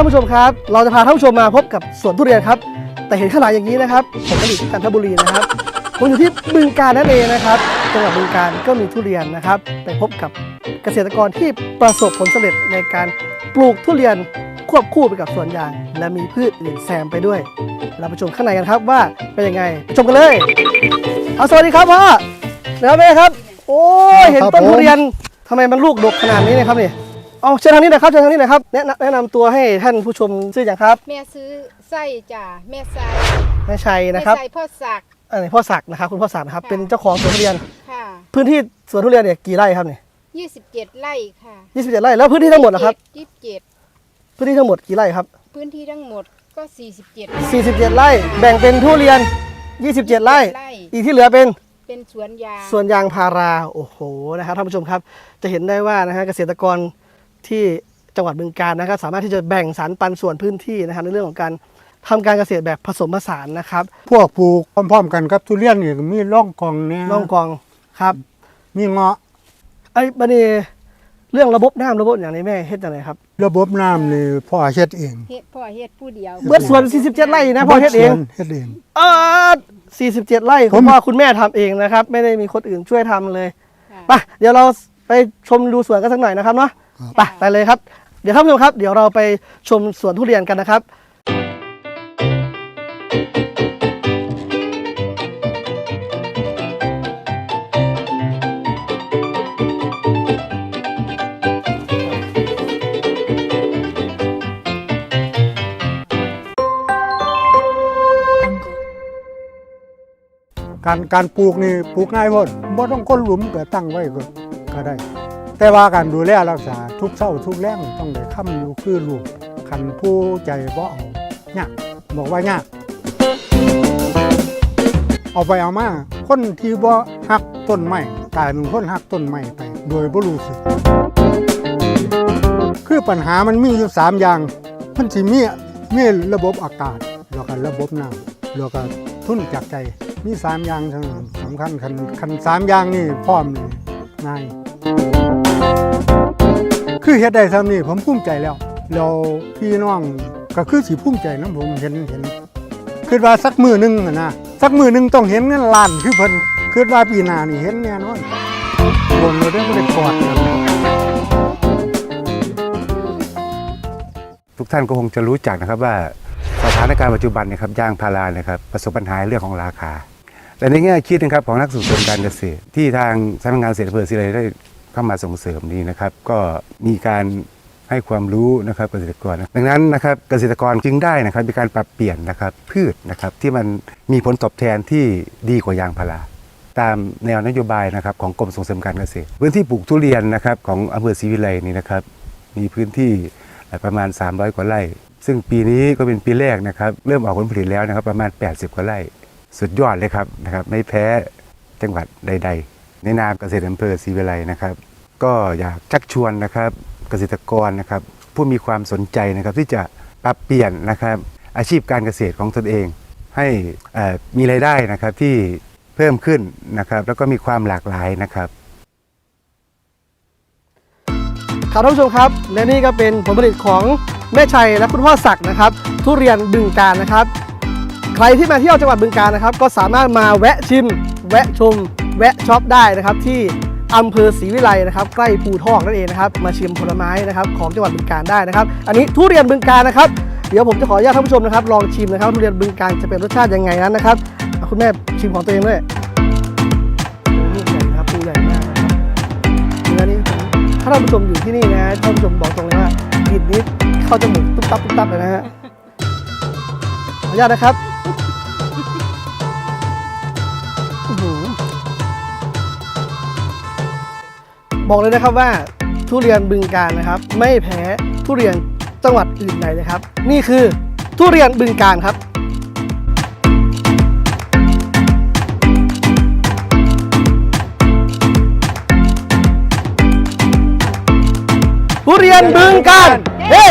ท่านผู้ชมครับ เราจะพาท่านผู้ชมมาพบกับสวนทุเรียนครับ แต่เห็นขนาดอย่างนี้นะครับผมผลิตจันทบุรีนะครับผมอยู่ที่บึงการนั่นเองนะครับจังหวัดบึงการก็มีทุเรียนนะครับไปพบกับเกษตรกรที่ประสบผลสำเร็จในการปลูกทุเรียนควบคู่ไปกับสวนยาง และมีพืชอื่นแซมไปด้วย เราไปชมข้างในกันครับว่าเป็นยังไงไปชมกันเลยเอาสวัสดีครับพ่อแล้วแม่ครับ โอ้ยเห็นต้นทุเรียนทำไมมันลูกดกขนาดนี้เนะครับเนี่ย เอาเชิญทางนี้หนะครับเชิญทางนี้หนะครับแนะนำแนะนำตัวให้ท่านผู้ชมชื่ออย่างครับแม่ซื้อไส้จ้ะแม่ไส้แม่ชัยแม่นะครับไส้พ่อสักดิ์ อันนี้พ่อศักดิ์นะครับ คุณพ่อศักดิ์นะครับค่ะ เป็นเจ้าของสวนทุเรียน ค่ะ พื้นที่สวนทุเรียนเนี่ยกี่ไร่ครับเนี่ย27 ไร่ค่ะ27ไร่แล้วพื้นที่ทั้งหมดนะครับ27พื้นที่ทั้งหมดกี่ไร่ครับพื้นที่ทั้งหมดก็ 47 47ไร่แบ่งเป็นทุเรียน27ไร่ ไร่ อีกที่เหลือเป็น เป็นสวนยางสวนยางพาราโอ้โหนะครับท่านผู้ชมครับ จะเห็นได้ว่านะฮะเกษตรกร ที่จังหวัดบึงกาฬนะครับ สามารถที่จะแบ่งสรรปันส่วนพื้นที่นะครับ ในเรื่องของการทำการเกษตรแบบผสมผสานนะครับ พวกปลูกพร้อมๆกันครับทุเรียนนี่ก็มีร่องกองเนี่ยน้องกองครับ มีเงาะไอ้บันนี้เรื่องระบบน้ำระบบอย่างนี้แม่เฮ็ดยังไงครับ ระบบน้ำนี่พ่อเฮ็ดเองเฮ็ดพ่อเฮ็ดผู้เดียวเบิดส่วน47ไร่นะพ่อเฮ็ดเองสวนเฮ็ดเองเออ47ไร่ผคุณมพ่อคุณแม่ทำเองนะครับ ไม่ได้มีคนอื่นช่วยทำเลยค่ะไปเดี๋ยวเราไปชมดูสวนกันสักหน่อยนะครับเนาะ ไปไปเลยครับ เดี๋ยวท่านผู้ชมครับ เดี๋ยวเราไปชมสวนทุเรียนกันนะครับการการปลูกนี่ปลูกง่ายหมดบ่ต้องก้นหลุมก็ตั้งไว้ก็ก็ได้ แต่ว่าการดูแลรักษาทุกเช้าทุกแรงต้องได้ค้ำอยู่คือลูกคันผู้ใจบ่เอายากบอกว่ายากเอาไปเอามาคนที่บ่ฮักต้นไม้กลายเป็นคนฮักต้นไม้ไปโดยบ่รู้สึก คือปัญหามันมีอยู่สามอย่าง มันสิมีมีระบบอากาศแล้วก็ระบบน้ำแล้วก็ทุนจากใจมีสามอย่างสำคัญคันคันสามอย่างนี่พร้อมนี่ง่าย คือเฮ็ดได้ซ้ำนี่ผมภูมิใจแล้วแล้วพี่น้องก็คือสิภูมิใจนะผมเห็นเห็นคิดว่าสักมือหนึงนะนะสักมือหนึงต้องเห็นเงินล้านคือเพิ่นคิดว่าปีหน้านี่เห็นแน่นอนรวมเราได้บ่ได้กอดกันทุกท่านก็คงจะรู้จักนะครับว่าสถานการณ์ปัจจุบันเนะครับย่างพารานะครับประสบปัญหาเรื่องของราคาแต่ในแง่คิดนะครับของนักส่งเสริมการเกษตรที่ทางสำนักงานเกษตรอำเภอศิริได้ เข้ามาส่งเสริมนี้นะครับ ก็มีการให้ความรู้นะครับเกษตรกร ดังนั้นนะครับเกษตรกรจึงได้นะครับมีการปรับเปลี่ยนนะครับพืชนะครับที่มันมีผลตอบแทนที่ดีกว่ายางพาราตามแนวนโยบายนะครับของกรมส่งเสริมการเกษตร พื้นที่ปลูกทุเรียนนะครับของอำเภอศรีวิไลนี่นะครับมีพื้นที่ประมาณ 300 กว่าไร่ ซึ่งปีนี้ก็เป็นปีแรกนะครับเริ่มออกผลผลิตแล้วนะครับประมาณ 80 กว่าไร่ สุดยอดเลยครับนะครับไม่แพ้จังหวัดใด ๆ ในนามเกษตรอำเภอศรีวิไลนะครับ ก็อยากชักชวนนะครับเกษตรกรนะครับ ผู้มีความสนใจนะครับที่จะปรับเปลี่ยนนะครับ อาชีพการเกษตรของตนเอง ให้มีรายได้นะครับที่เพิ่มขึ้นนะครับ แล้วก็มีความหลากหลายนะครับครับท่านผู้ชมครับและนี่ก็เป็นผลผลิตของแม่ชัยและคุณพ่อศักดิ์นะครับ ทุเรียนบึงการนะครับ ใครที่มาเที่ยวจังหวัดบึงการนะครับ ก็สามารถมาแวะชิม แวะชม แวะช็อปได้นะครับที่อำเภอศรีวิไลนะครับใกล้ภูทอกนั่นเองนะครับมาชิมผลไม้นะครับของจังหวัดบึงการได้นะครับ อันนี้ทุเรียนบึงการนะครับเดี๋ยวผมจะขออนุญาตท่านผู้ชมนะครับลองชิมนะครับทุเรียนบึงการจะเป็นรสชาติยังไงนั้นนะครับเอาคุณแม่ชิมของตัวเองด้วยโอ้ลูกใหญ่นะครับปูใหญ่มากนะครับเนื้อนี้ผมถ้าท่านผู้ชมอยู่ที่นี่นะท่านผู้ชมบอกตรงเลยว่ากลิ่นนี้เข้าจมูกตุ๊บตับตุ๊บตับเลยนะฮะขออนุญาตนะครับ บอกเลยนะครับว่าทุเรียนบึงการนะครับ ไม่แพ้ทุเรียนจังหวัดอื่นใดเลยครับ นี่คือทุเรียนบึงการครับทุเรียนบึงการเฮ้